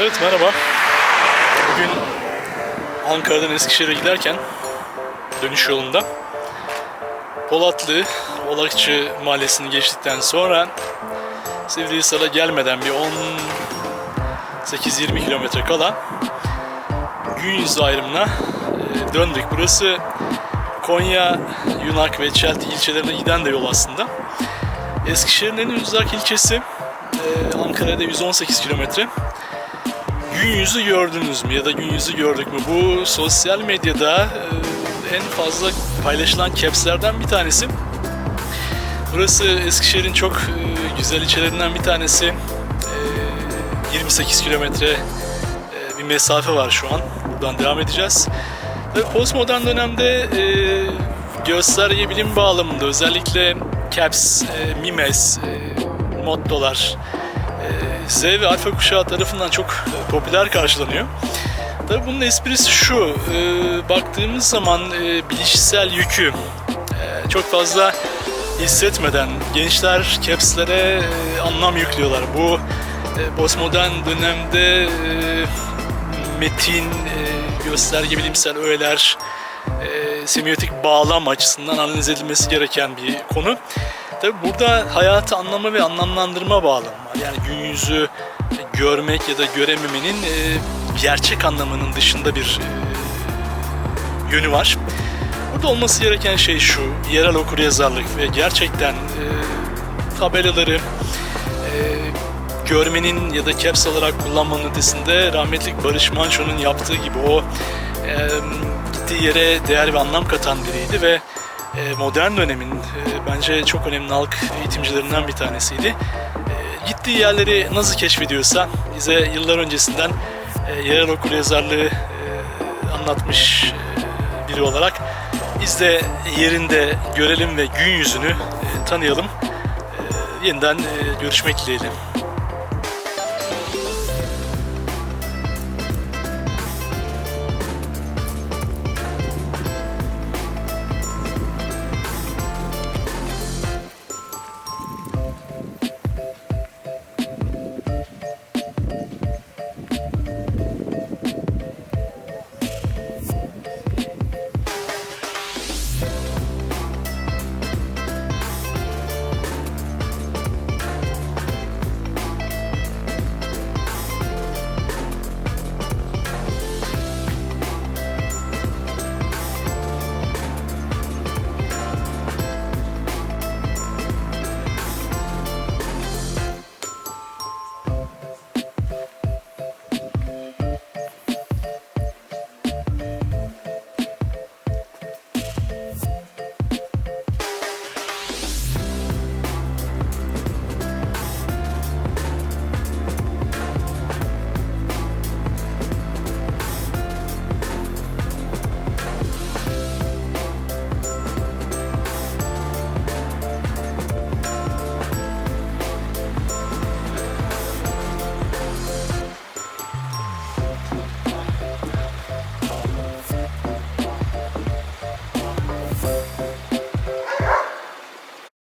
Evet merhaba. Bugün Ankara'dan Eskişehir'e giderken dönüş yolunda Polatlı Olakçı Mahallesi'ni geçtikten sonra Sivrihisar'a gelmeden bir 18-20 kilometre kala gün yüzü ayrımına e, döndük. Burası Konya, Yunak ve Çelti ilçelerine giden de yol aslında. Eskişehir'in en uzak ilçesi e, Ankara'da 118 kilometre. Gün yüzü gördünüz mü ya da gün yüzü gördük mü? Bu sosyal medyada e, en fazla paylaşılan capslerden bir tanesi. Burası Eskişehir'in çok e, güzel ilçelerinden bir tanesi. E, 28 kilometre e, bir mesafe var şu an. Buradan devam edeceğiz. Tabii postmodern dönemde gösterge bilim bağlamında özellikle caps, mimes, mottolar, Z ve alfa kuşağı tarafından çok e, popüler karşılanıyor. Tabii bunun esprisi şu, e, baktığımız zaman e, bilişsel yükü e, çok fazla hissetmeden gençler capslere e, anlam yüklüyorlar. Bu e, postmodern dönemde e, metin, e, gösterge bilimsel öğeler, e, semiotik bağlam açısından analiz edilmesi gereken bir konu. Tabi burada hayatı anlama ve anlamlandırma bağlamı. Yani gün yüzü görmek ya da görememenin e, gerçek anlamının dışında bir e, yönü var. Burada olması gereken şey şu, yerel okuryazarlık ve gerçekten e, tabelaları görmenin ya da caps olarak kullanmanın ötesinde rahmetlik Barış Manço'nun yaptığı gibi o e, gittiği yere değer ve anlam katan biriydi ve modern dönemin e, bence çok önemli halk eğitimcilerinden bir tanesiydi. E, gittiği yerleri nasıl keşfediyorsa bize yıllar öncesinden e, yerel okuryazarlığı e, anlatmış biri olarak biz de yerinde görelim ve gün yüzünü tanıyalım. Yeniden görüşmek dileğiyle.